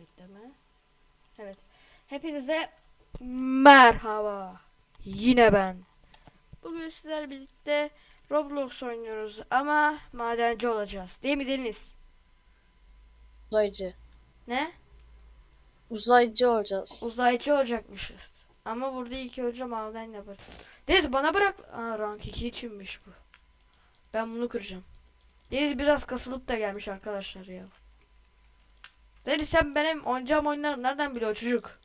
kayıtta mı? Evet. Hepinize merhaba. Yine ben. Bugün sizlerle birlikte Roblox oynuyoruz ama madenci olacağız. Değil mi Deniz? Uzaycı. Ne? Uzaycı olacağız. Uzaycı olacakmışız. Ama burada ilk önce maden yaparız. Deniz bana bırak. Aa rank 2 içinmiş bu. Ben bunu kıracağım. Deniz biraz kasılıp da gelmiş arkadaşlar ya. Deniz sen benim oynayacağım oyunları nereden biliyor çocuk?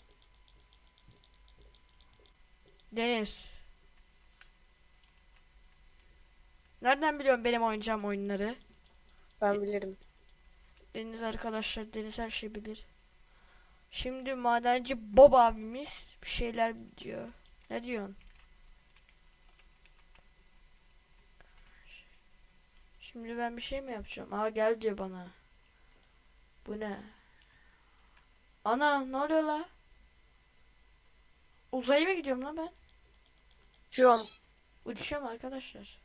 Deniz. Nereden biliyorsun benim oynayacağım oyunları? Ben bilirim. Deniz arkadaşlar Deniz her şeyi bilir. Şimdi madenci Bob abimiz bir şeyler diyor. Ne diyorsun? Şimdi ben bir şey mi yapacağım? Aa gel diyor bana. Bu ne? Ana ne oluyor la? Uzaya mı gidiyorum lan ben? An Uçuyorum arkadaşlar.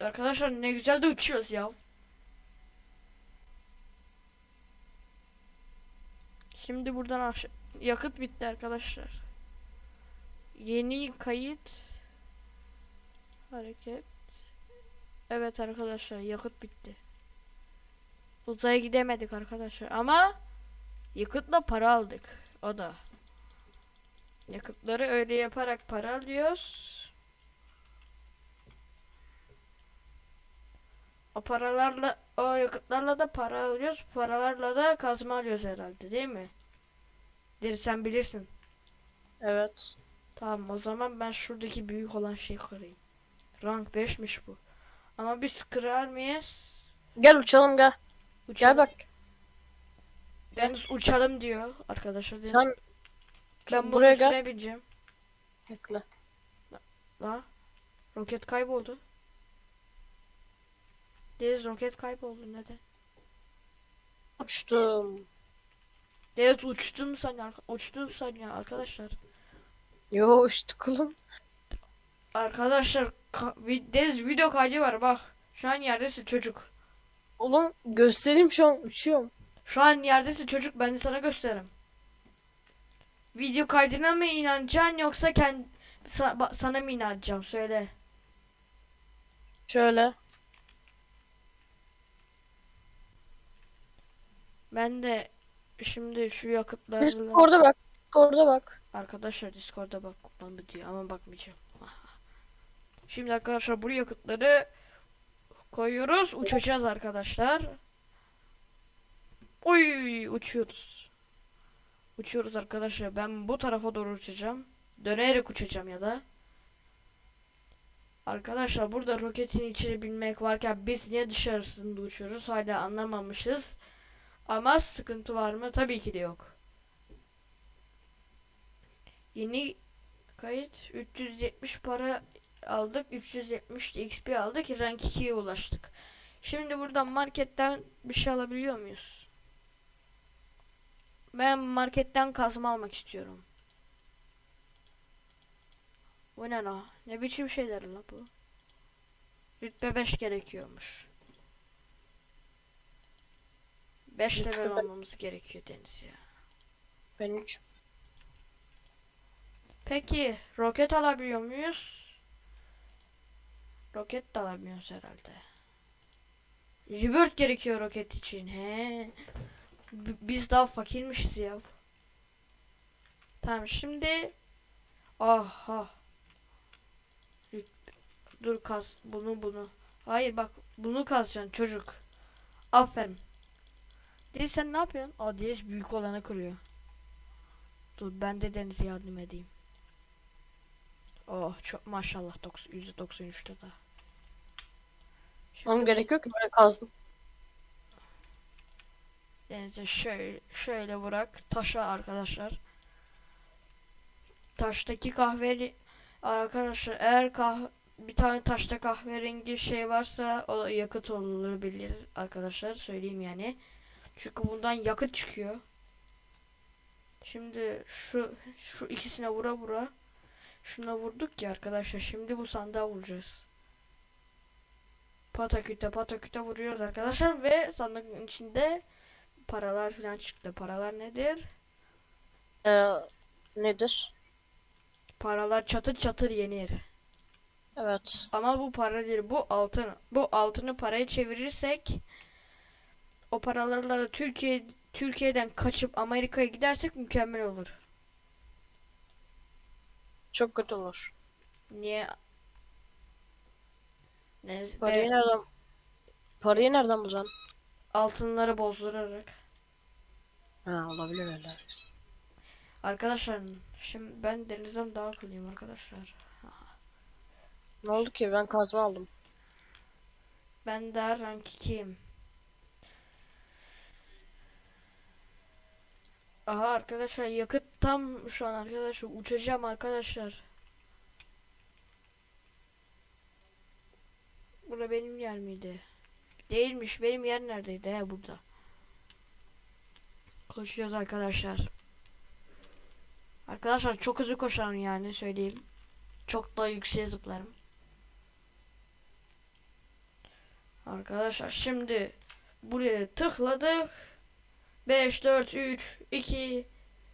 Arkadaşlar ne güzel de uçuyoruz ya. Şimdi buradan yakıt bitti arkadaşlar. Yeni kayıt hareket. Evet arkadaşlar yakıt bitti. Uzaya gidemedik arkadaşlar ama yakıtla para aldık. O da. Yakıtları öyle yaparak para alıyoruz. O paralarla o yakıtlarla da para alıyoruz. Paralarla da kazma alıyoruz herhalde değil mi? Deri sen bilirsin. evet. Tamam o zaman ben şuradaki büyük olan şeyi kırayım. Rank 5'miş bu. Ama biz kırar mıyız? Gel uçalım gel. Gel Uçalım. bak. Deniz uçalım diyor arkadaşlar. Deniz- Sen ben buraya gel. bineceğim. bekle. La. Roket kayboldu. Deniz roket kayboldu neden? Uçtum. Deniz uçtum sanıyor. Uçtum sanıyor arkadaşlar. Yo uçtuk oğlum. Arkadaşlar Deniz video kaydı var bak. Şu an yerdesin çocuk. Oğlum göstereyim şu an uçuyorum. Şu an yerdesin çocuk ben de sana gösteririm. Video kaydına mı inanacaksın yoksa kend sa- ba- sana mı inanacağım söyle. Şöyle. Ben de şimdi şu yakıtlarla Discord'a bak. Discord'a bak. arkadaşlar Discord'a bakmam diyor ama bakmayacağım. Şimdi arkadaşlar bu yakıtları koyuyoruz. Uçacağız arkadaşlar. Oy uçuyoruz. Uçuyoruz arkadaşlar. Ben bu tarafa doğru uçacağım. Dönerek uçacağım ya da. Arkadaşlar burada roketin içine binmek varken biz niye dışarısında uçuyoruz? Hala anlamamışız. Ama sıkıntı var mı? Tabii ki de yok. Yeni kayıt 370 para aldık. 370 XP aldık. Rank 2'ye ulaştık. Şimdi buradan marketten bir şey alabiliyor muyuz? Ben marketten kazma almak istiyorum. Bu ne la? Ne biçim şeyler la bu? Rütbe 5 gerekiyormuş. 5 Rütbe level olmamız gerekiyor Deniz ya. Ben uç. Peki roket alabiliyor muyuz? Roket de alamıyoruz herhalde. Rebirth gerekiyor roket için. He. B- biz daha fakirmişiz ya. Tamam şimdi aha dur kaz bunu bunu. Hayır bak bunu kazacaksın çocuk. Aferin. Deniz sen ne yapıyorsun? Aa Deniz büyük olanı kırıyor. Dur ben de Deniz'e yardım edeyim. Oh çok maşallah 90 %93'te daha. Onun gerek yok ben kazdım. Denize şöyle şöyle bırak taşa arkadaşlar. Taştaki kahveri arkadaşlar eğer kah bir tane taşta kahverengi şey varsa o yakıt olabilir arkadaşlar söyleyeyim yani. Çünkü bundan yakıt çıkıyor. Şimdi şu şu ikisine vura vura şuna vurduk ya arkadaşlar şimdi bu sandığa vuracağız. Pataküte pataküte vuruyoruz arkadaşlar ve sandığın içinde paralar falan çıktı. Paralar nedir? Ee, nedir? Paralar çatır çatır yenir. Evet. Ama bu para değil bu altın. Bu altını paraya çevirirsek o paralarla da Türkiye Türkiye'den kaçıp Amerika'ya gidersek mükemmel olur. Çok kötü olur. Niye? Ne, Parayı ne- nereden Parayı nereden bulacaksın? altınları bozdurarak. Ha olabilir öyle. Arkadaşlar şimdi ben denizden daha akıllıyım arkadaşlar. Ne oldu ki? Ben kazma aldım. Ben daha rank 2'yim. Aha arkadaşlar yakıt tam şu an arkadaşlar uçacağım arkadaşlar. Bura benim yer miydi? Değilmiş. Benim yer neredeydi? He burada. Koşuyoruz arkadaşlar. Arkadaşlar çok hızlı koşarım yani söyleyeyim. Çok daha yükseğe zıplarım. Arkadaşlar şimdi buraya tıkladık. 5 4 3 2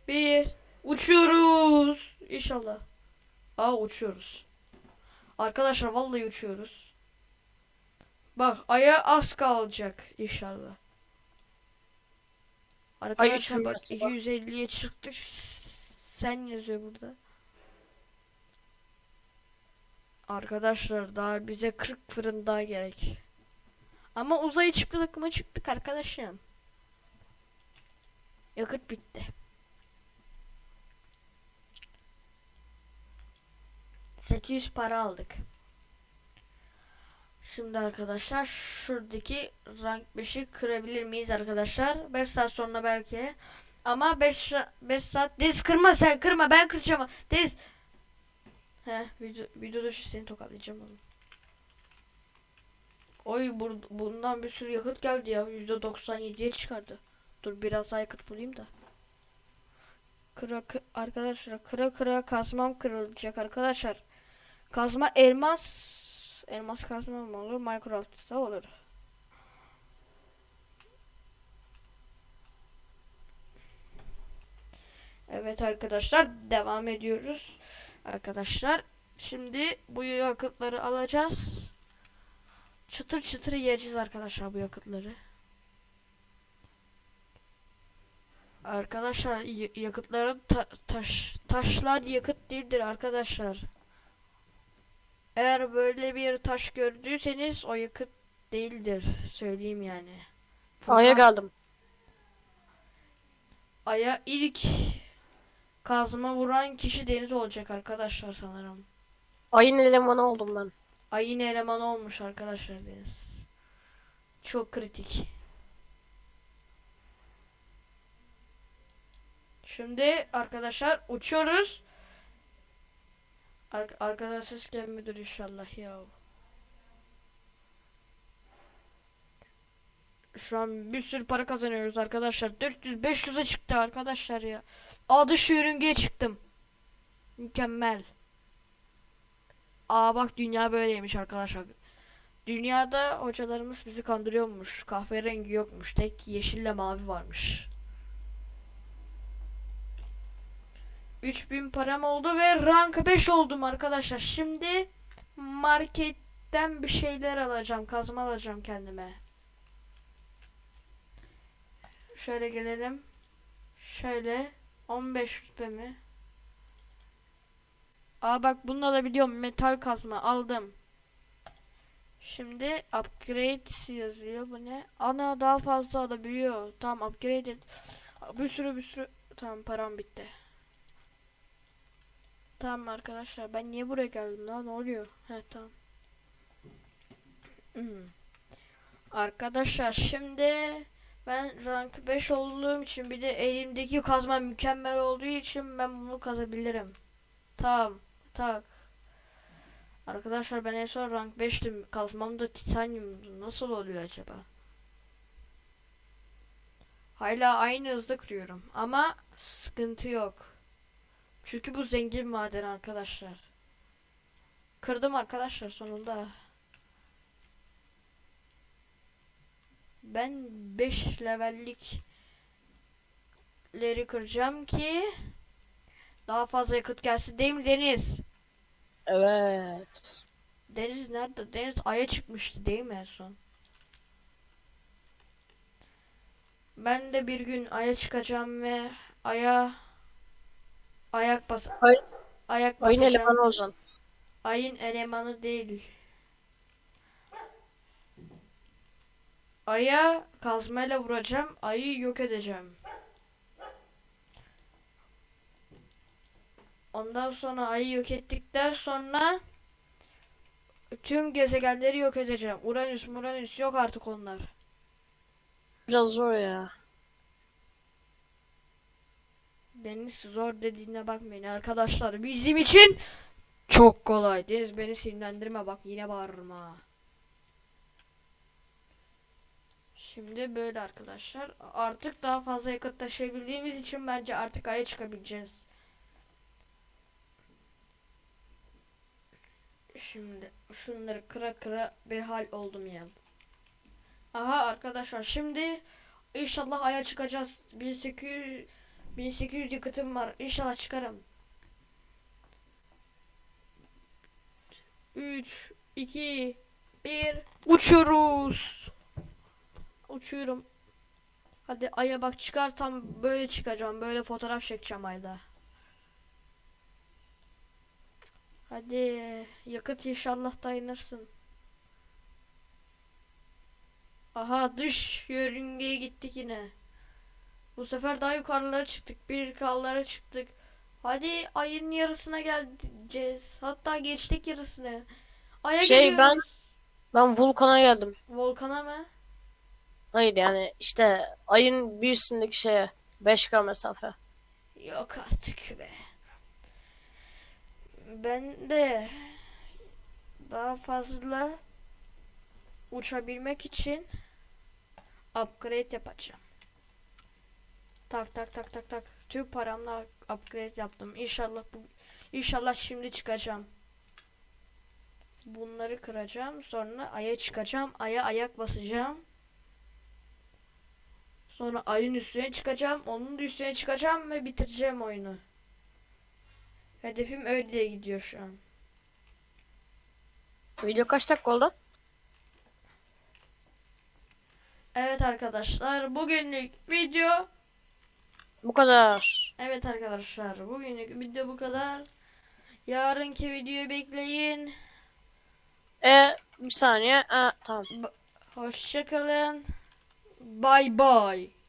1 uçuyoruz. İnşallah. Aa uçuyoruz. Arkadaşlar vallahi uçuyoruz. Bak aya az kalacak inşallah. Arkadaşlar bak acaba? 250'ye çıktık. Sen yazıyor burada. Arkadaşlar daha bize 40 fırın daha gerek. Ama uzaya çıktık mı çıktık arkadaşım. Yakıt bitti. ...800 para aldık. Şimdi arkadaşlar şuradaki rank 5'i kırabilir miyiz arkadaşlar? 5 saat sonra belki. Ama 5 5 saat Deniz kırma sen kırma ben kıracağım. Deniz. He video video dışı seni tokatlayacağım oğlum. Oy bur bundan bir sürü yakıt geldi ya. %97'ye çıkardı. Dur biraz daha yakıt bulayım da. Kıra kı- arkadaşlar kıra kıra kazmam kırılacak arkadaşlar. Kazma elmas elmas kazma mı olur? Minecraft'ta olur. Evet arkadaşlar devam ediyoruz. Arkadaşlar şimdi bu yakıtları alacağız. Çıtır çıtır yiyeceğiz arkadaşlar bu yakıtları. Arkadaşlar yakıtların ta- taş taşlar yakıt değildir arkadaşlar. Eğer böyle bir taş gördüyseniz o yakıt değildir söyleyeyim yani. Aya Buradan geldim. Aya ilk kazma vuran kişi Deniz olacak arkadaşlar sanırım. Ayın elemanı oldum ben. Ayın elemanı olmuş arkadaşlar Deniz. Çok kritik. Şimdi arkadaşlar uçuyoruz. Ar arkadaşlar ses gelmiyordur inşallah ya. Şu an bir sürü para kazanıyoruz arkadaşlar. 400-500'e çıktı arkadaşlar ya. Aa dış yörüngeye çıktım. Mükemmel. Aa bak dünya böyleymiş arkadaşlar. Dünyada hocalarımız bizi kandırıyormuş. Kahverengi yokmuş. Tek yeşille mavi varmış. 3000 param oldu ve rank 5 oldum arkadaşlar. Şimdi marketten bir şeyler alacağım. Kazma alacağım kendime. Şöyle gelelim. Şöyle 15 rütbe mi? Aa bak bunu alabiliyorum. Metal kazma aldım. Şimdi upgrade yazıyor. Bu ne? Ana daha fazla alabiliyor. Tamam upgrade et. Bir sürü bir sürü. Tamam param bitti. Tamam arkadaşlar ben niye buraya geldim lan ne oluyor? He tamam. Hmm. Arkadaşlar şimdi ben rank 5 olduğum için bir de elimdeki kazma mükemmel olduğu için ben bunu kazabilirim. Tamam. Tak. Arkadaşlar ben en son rank 5'tim. Kazmam da titanyumdu. Nasıl oluyor acaba? Hala aynı hızda kırıyorum. Ama sıkıntı yok. Çünkü bu zengin maden arkadaşlar. Kırdım arkadaşlar sonunda. Ben 5 levellikleri kıracağım ki daha fazla yakıt gelsin değil mi Deniz? Evet. Deniz nerede? Deniz Ay'a çıkmıştı değil mi en son? Ben de bir gün Ay'a çıkacağım ve Ay'a ayak bas Ay- ayak Oyun basacağım. elemanı olacaksın. Ayın elemanı değil. Aya kazmayla vuracağım. Ayı yok edeceğim. Ondan sonra ayı yok ettikten sonra tüm gezegenleri yok edeceğim. Uranüs, Uranüs yok artık onlar. Biraz zor ya. Deniz zor dediğine bakmayın arkadaşlar. Bizim için çok kolay. Deniz beni sinirlendirme bak yine bağırırım ha. Şimdi böyle arkadaşlar. Artık daha fazla yakıt taşıyabildiğimiz için bence artık aya çıkabileceğiz. Şimdi şunları kıra kıra bir hal oldum ya. Aha arkadaşlar şimdi inşallah aya çıkacağız. 1800 1800 yakıtım var. İnşallah çıkarım. 3 2 1 Uçuyoruz. Uçuyorum. Hadi aya bak çıkarsam böyle çıkacağım. Böyle fotoğraf çekeceğim ayda. Hadi yakıt inşallah dayanırsın. Aha dış yörüngeye gittik yine. Bu sefer daha yukarılara çıktık. Bir kallara çıktık. Hadi ayın yarısına geleceğiz. Hatta geçtik yarısını. Aya Şey, gidiyoruz. ben- Ben Vulkan'a geldim. Volkana mı? Hayır yani işte ayın bir üstündeki şeye 5K mesafe. Yok artık be. Ben de daha fazla uçabilmek için upgrade yapacağım. Tak tak tak tak tak. Tüm paramla upgrade yaptım. İnşallah bu inşallah şimdi çıkacağım. Bunları kıracağım. Sonra aya çıkacağım. Aya ayak basacağım. Sonra ayın üstüne çıkacağım. Onun da üstüne çıkacağım ve bitireceğim oyunu. Hedefim öyle gidiyor şu an. Video kaç dakika oldu? Evet arkadaşlar bugünlük video Bu kadar. Evet arkadaşlar bugünlük video bu kadar. Yarınki videoyu bekleyin. E bir saniye. Ha, tamam. Hoşçakalın. Bye bye.